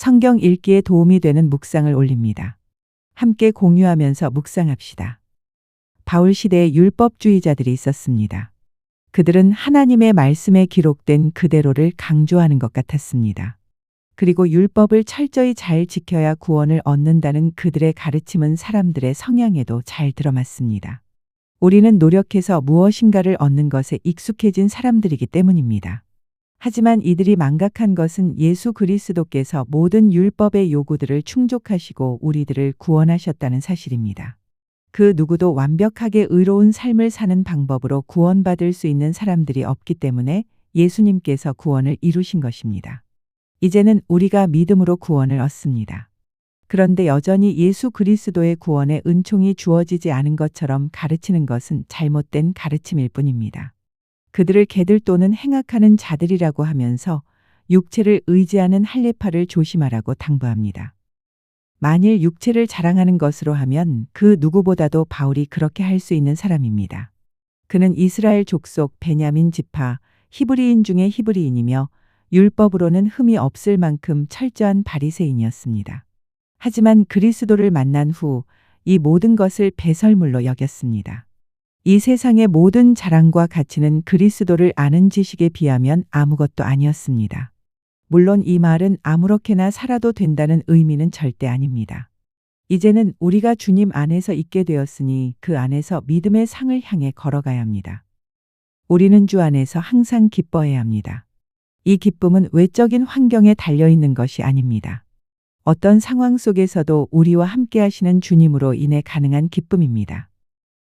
성경 읽기에 도움이 되는 묵상을 올립니다. 함께 공유하면서 묵상합시다. 바울 시대에 율법주의자들이 있었습니다. 그들은 하나님의 말씀에 기록된 그대로를 강조하는 것 같았습니다. 그리고 율법을 철저히 잘 지켜야 구원을 얻는다는 그들의 가르침은 사람들의 성향에도 잘 들어맞습니다. 우리는 노력해서 무엇인가를 얻는 것에 익숙해진 사람들이기 때문입니다. 하지만 이들이 망각한 것은 예수 그리스도께서 모든 율법의 요구들을 충족하시고 우리들을 구원하셨다는 사실입니다. 그 누구도 완벽하게 의로운 삶을 사는 방법으로 구원받을 수 있는 사람들이 없기 때문에 예수님께서 구원을 이루신 것입니다. 이제는 우리가 믿음으로 구원을 얻습니다. 그런데 여전히 예수 그리스도의 구원에 은총이 주어지지 않은 것처럼 가르치는 것은 잘못된 가르침일 뿐입니다. 그들을 개들 또는 행악하는 자들이라고 하면서 육체를 의지하는 할례파를 조심하라고 당부합니다. 만일 육체를 자랑하는 것으로 하면 그 누구보다도 바울이 그렇게 할 수 있는 사람입니다. 그는 이스라엘 족속 베냐민 지파 히브리인 중에 히브리인이며 율법으로는 흠이 없을 만큼 철저한 바리새인이었습니다. 하지만 그리스도를 만난 후 이 모든 것을 배설물로 여겼습니다. 이 세상의 모든 자랑과 가치는 그리스도를 아는 지식에 비하면 아무것도 아니었습니다. 물론 이 말은 아무렇게나 살아도 된다는 의미는 절대 아닙니다. 이제는 우리가 주님 안에서 있게 되었으니 그 안에서 믿음의 상을 향해 걸어가야 합니다. 우리는 주 안에서 항상 기뻐해야 합니다. 이 기쁨은 외적인 환경에 달려 있는 것이 아닙니다. 어떤 상황 속에서도 우리와 함께 하시는 주님으로 인해 가능한 기쁨입니다.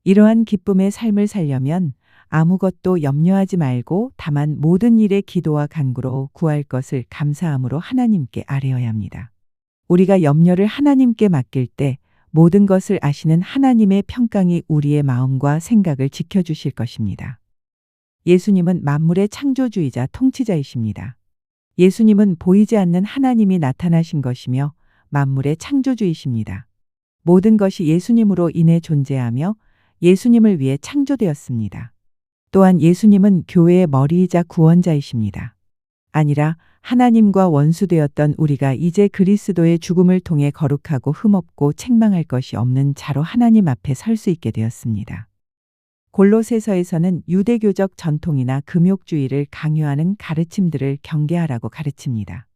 이러한 기쁨의 삶을 살려면 아무것도 염려하지 말고 다만 모든 일에 기도와 간구로 구할 것을 감사함으로 하나님께 아뢰어야 합니다. 우리가 염려를 하나님께 맡길 때 모든 것을 아시는 하나님의 평강이 우리의 마음과 생각을 지켜주실 것입니다. 예수님은 만물의 창조주이자 통치자이십니다. 예수님은 보이지 않는 하나님이 나타나신 것이며 만물의 창조주이십니다. 모든 것이 예수님으로 인해 존재하며 예수님을 위해 창조되었습니다. 또한 예수님은 교회의 머리이자 구원자이십니다. 아니라 하나님과 원수되었던 우리가 이제 그리스도의 죽음을 통해 거룩하고 흠없고 책망할 것이 없는 자로 하나님 앞에 설 수 있게 되었습니다. 골로새서에서는 유대교적 전통이나 금욕주의를 강요하는 가르침들을 경계하라고 가르칩니다.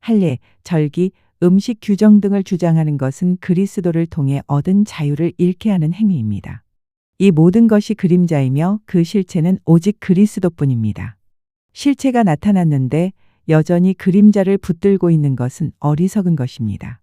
할례, 절기, 음식 규정 등을 주장하는 것은 그리스도를 통해 얻은 자유를 잃게 하는 행위입니다. 이 모든 것이 그림자이며 그 실체는 오직 그리스도뿐입니다. 실체가 나타났는데 여전히 그림자를 붙들고 있는 것은 어리석은 것입니다.